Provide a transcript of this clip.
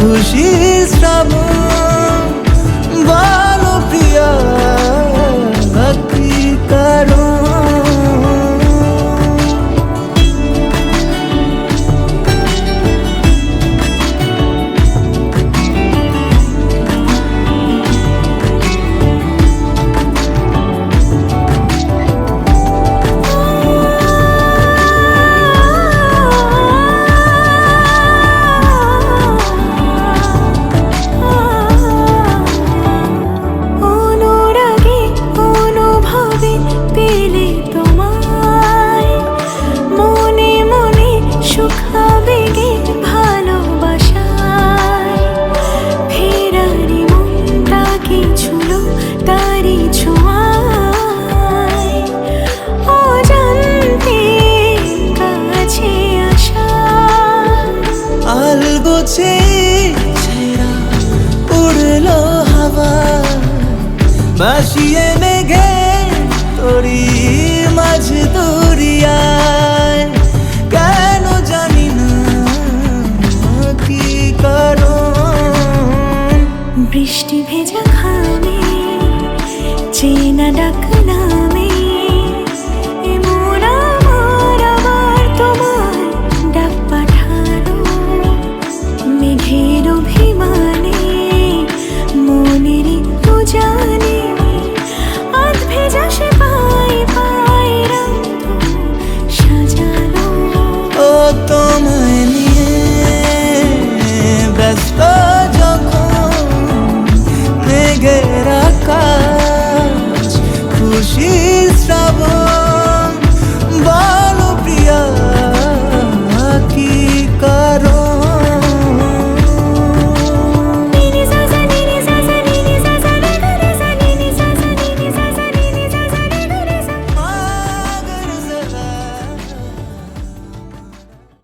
খুশি শ্রাবণ বা ভাসিয়ে মেঘে তোরি মাঝ দরিয়ায়। কেন জানি না কি কারণ বৃষ্টি ভেজা খামে চেনা ডাক নাম